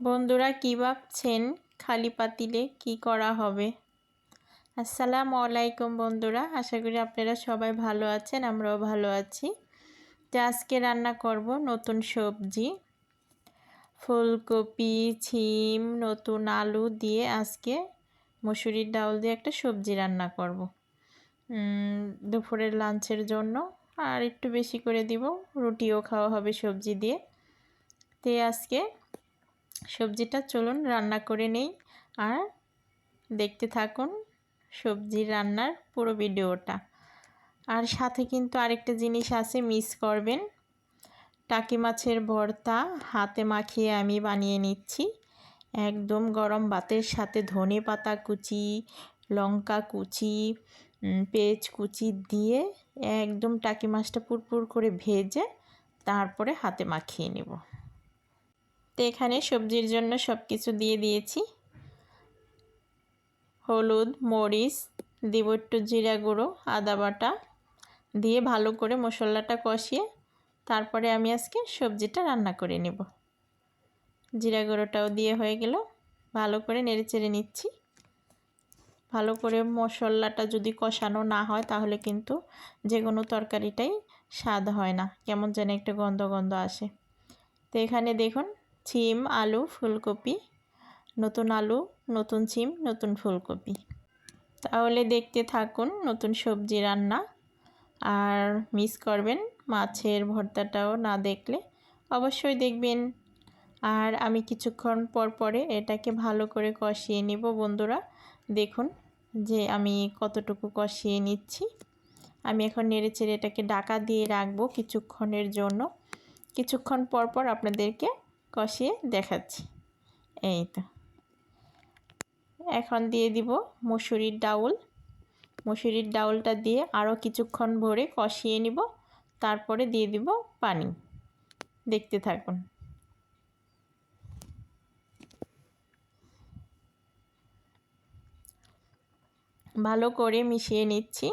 বন্ধুরা কী ভাবছেন? খালি পাতিলে কি করা হবে? আসসালামু আলাইকুম বন্ধুরা, আশা করি আপনারা সবাই ভালো আছেন, আমরাও ভালো আছি। তো আজকে রান্না করব নতুন সবজি। ফুলকপি, ছিম, নতুন আলু দিয়ে আজকে মসুরির ডাউল দিয়ে একটা সবজি রান্না করব। দুপুরের লাঞ্চের জন্য, আর একটু বেশি করে দিব, রুটিও খাওয়া হবে সবজি দিয়ে। তে আজকে সবজিটা চলুন রান্না করে নেই। আর দেখতে থাকুন সবজি রান্নার পুরো ভিডিওটা। আর সাথে কিন্তু আরেকটা জিনিস আছে, মিস করবেন। টাকি মাছের ভর্তা হাতে মাখিয়ে আমি বানিয়ে নিচ্ছি। একদম গরম ভাতের সাথে ধনে পাতা কুচি, লঙ্কা কুচি পেঁয়াজ কুচি দিয়ে একদম টাকি মাছটা পুরপুর করে ভেজে তারপরে হাতে মাখিয়ে নেব। তো এখানে সবজির জন্য সব কিছু দিয়ে দিয়েছি। হলুদ, মরিচ দিব একটু জিরা গুঁড়ো, আদা বাটা দিয়ে ভালো করে মশলাটা কষিয়ে তারপরে আমি আজকে সবজিটা রান্না করে নেব। জিরা গুঁড়োটাও দিয়ে হয়ে গেল। ভালো করে নেড়ে চেড়ে নিচ্ছি। ভালো করে মশলাটা যদি কষানো না হয় তাহলে কিন্তু যে কোনো তরকারিটাই স্বাদ হয় না। কেমন যেন একটা গন্ধ গন্ধ আসে। তো এখানে দেখুন ছিম, আলু, ফুলকপি, নতুন আলু, নতুন ছিম, নতুন ফুলকপি। তাহলে দেখতে থাকুন নতুন সবজি রান্না। আর মিস করবেন মাছের ভর্তাটাও না দেখলে অবশ্যই দেখবেন। আর আমি কিছুক্ষণ পর পরে এটাকে ভালো করে কষিয়ে নিব বন্ধুরা। দেখুন যে আমি কতটুকু কষিয়ে নিচ্ছি। আমি এখন নেড়ে চেড়ে এটাকে ডাকা দিয়ে রাখব কিছুক্ষণের জন্য। কিছুক্ষণ পর পর আপনাদেরকে কষিয়ে দেখাচ্ছি। এই তো। এখন দিয়ে দিব মুসুরির ডাউল। মুসুরির ডাউলটা দিয়ে আরও কিছুক্ষণ ভরে কষিয়ে নিব। তারপরে দিয়ে দিব পানি। দেখতে থাকুন। ভালো করে মিশিয়ে নিচ্ছি।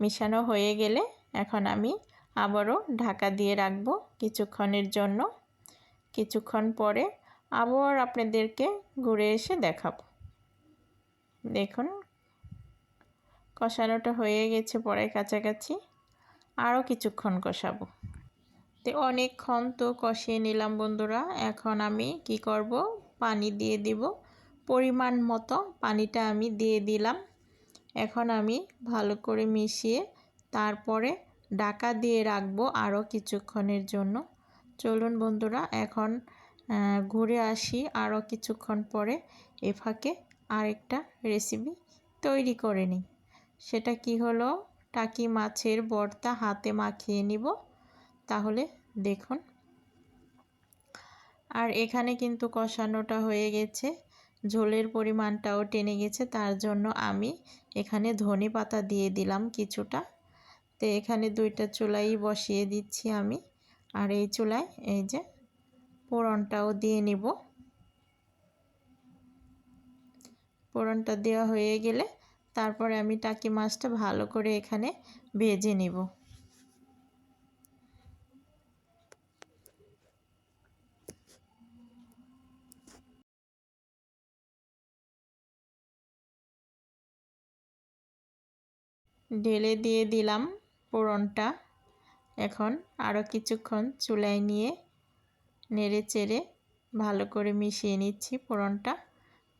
মিশানো হয়ে গেলে এখন আমি আবারও ঢাকা দিয়ে রাখব কিছুক্ষণের জন্য। কিছুক্ষণ পরে আবার আপনাদেরকে ঘুরে এসে দেখাবো। দেখুন, কষানোটা হয়ে গেছে পরে কাছাকাছি। আরও কিছুক্ষণ কষাবো। তো অনেকক্ষণ তো কষিয়ে নিলাম বন্ধুরা। এখন আমি কি করব? পানি দিয়ে দিব। পরিমাণ মতো পানিটা আমি দিয়ে দিলাম। এখন আমি ভালো করে মিশিয়ে তারপরে ডাকা দিয়ে রাখব আরও কিছুক্ষণের জন্য। চলুন বন্ধুরা, এখন ঘুরে আসি আরও কিছুক্ষণ পরে এ ফাঁকে আরেকটা রেসিপি তৈরি করে নিই। সেটা কি হলো, টাকি মাছের বর্তা হাতে মাখিয়ে নিব। তাহলে দেখুন। আর এখানে কিন্তু কষানোটা হয়ে গেছে, ঝোলের পরিমাণটাও টেনে গেছে, তার জন্য আমি এখানে ধনে পাতা দিয়ে দিলাম কিছুটা। তো এখানে দুইটা চুলাই বসিয়ে দিচ্ছি আমি। আর এই চুলায় এই যে পোড়নটাও দিয়ে নিব। পোড়নটা দেওয়া হয়ে গেলে তারপরে আমি টাকি মাছটা ভালো করে এখানে ভেজে নিব। ঢেলে দিয়ে দিলাম পোড়নটা এখন আরও কিছুক্ষণ চুলায় নিয়ে নেড়ে চেড়ে ভালো করে মিশিয়ে নিচ্ছি ফোড়নটা।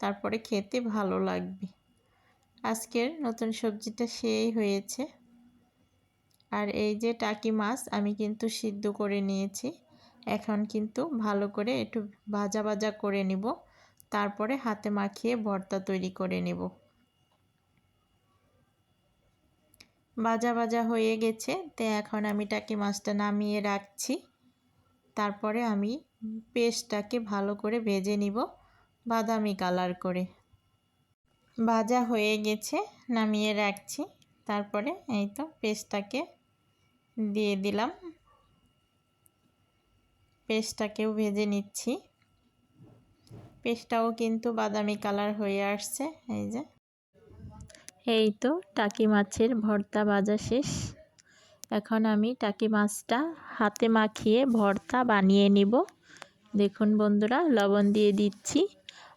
তারপরে খেতে ভালো লাগবে। আজকের নতুন সবজিটা সেই হয়েছে। আর এই যে টাকি মাছ আমি কিন্তু সিদ্ধ করে নিয়েছি। এখন কিন্তু ভালো করে একটু ভাজা ভাজা করে নিব। তারপরে হাতে মাখিয়ে ভর্তা তৈরি করে নেব। ভাজা ভাজা হয়ে গেছে। তো এখন আমি টাকি মাছটা নামিয়ে রাখছি। তারপরে আমি পেস্টটাকে ভালো করে ভেজে নিব বাদামি কালার করে। ভাজা হয়ে গেছে, নামিয়ে রাখছি। তারপরে এই তো পেস্টটাকে দিয়ে দিলাম। পেস্টটাকেও ভেজে নিচ্ছি। পেস্টটাও কিন্তু বাদামি কালার হয়ে আসছে, এই যে। এই তো টাকি মাছের ভর্তা ভাজা শেষ। এখন আমি টাকি মাছটা হাতে মাখিয়ে ভর্তা বানিয়ে নিব। দেখুন বন্ধুরা, লবণ দিয়ে দিচ্ছি।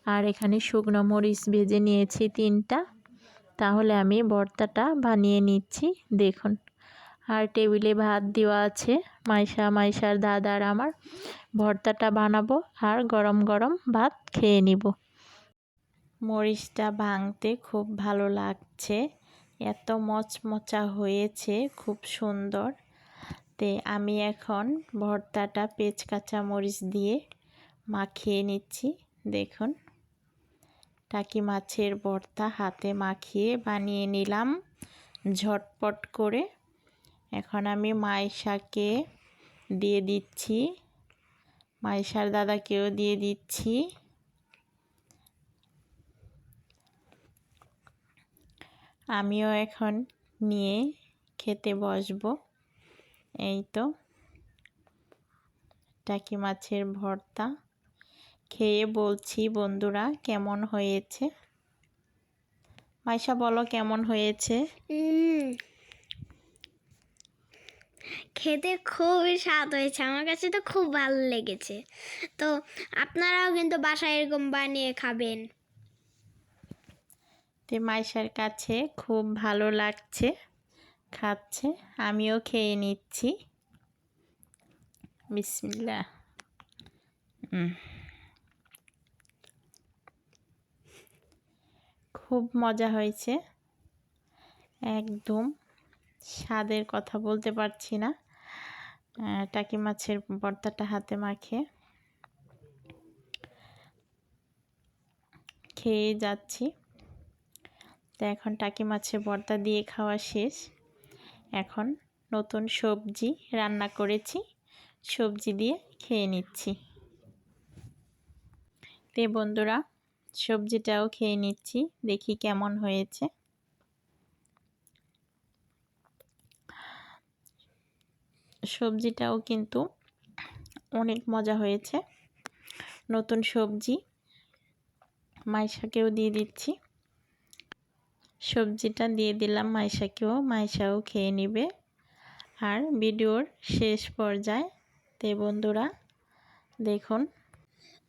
আর এখানে শুকনো মরিচ ভেজে নিয়েছি তিনটা। তাহলে আমি ভর্তাটা বানিয়ে নিচ্ছি। দেখুন, আর টেবিলে ভাত দেওয়া আছে। মাইশা, মাইশার দাদার আমার ভর্তাটা বানাবো। আর গরম গরম ভাত খেয়ে নিব। মরিচটা ভাঙতে খুব ভালো লাগছে। এত মচমচা হয়েছে, খুব সুন্দর। তে আমি এখন ভর্তাটা পেঁচ কাঁচা মরিচ দিয়ে মাখিয়ে নিচ্ছি। দেখুন, টাকি মাছের ভর্তা হাতে মাখিয়ে বানিয়ে নিলাম ঝটপট করে। এখন আমি মাইশাকে দিয়ে দিচ্ছি। মাইশার দাদাকেও দিয়ে দিচ্ছি। আমিও এখন নিয়ে খেতে বসবো। এই তো। টাকি মাছের ভর্তা। খেয়ে বলছি বন্ধুরা, কেমন হয়েছে? মাইশা বলো কেমন হয়েছে? খেতে খুবই স্বাদ হয়েছে। আমার কাছে তো খুব ভালো লেগেছে। তো আপনারাও কিন্তু বাসায় এরকম বানিয়ে খাবেন। তে মাইশার কাছে খুব ভালো লাগছে, খাচ্ছে, আমিও খেয়ে নিচ্ছি। বিসমিল্লা খুব মজা হয়েছে। একদম স্বাদের কথা বলতে পারছি না। টাকি মাছের ভর্তাটা হাতে মাখে। খেয়ে যাচ্ছি। তো এখন টাকি মাছের ভর্তা দিয়ে খাওয়া শেষ। এখন নতুন সবজি রান্না করেছি। সবজি দিয়ে খেয়ে নিচ্ছি। তে বন্ধুরা, সবজিটাও খেয়ে নিচ্ছি, দেখি কেমন হয়েছে। সবজিটাও কিন্তু অনেক মজা হয়েছে। নতুন সবজি মাইশাকেও দিয়ে দিচ্ছি। সবজিটা দিয়ে দিলাম মাইশাকেও মাইশাও খেয়ে নিবে। আর ভিডিওর শেষ পর্যায়ে, তে বন্ধুরা, দেখুন।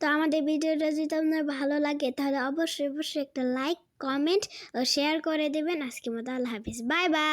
তো আমাদের ভিডিওটা যদি আপনার ভালো লাগে, তাহলে অবশ্যই অবশ্যই একটা লাইক কমেন্ট ও শেয়ার করে দেবেন। আজকে মতো আল্লাহ হাফিজ। Bye bye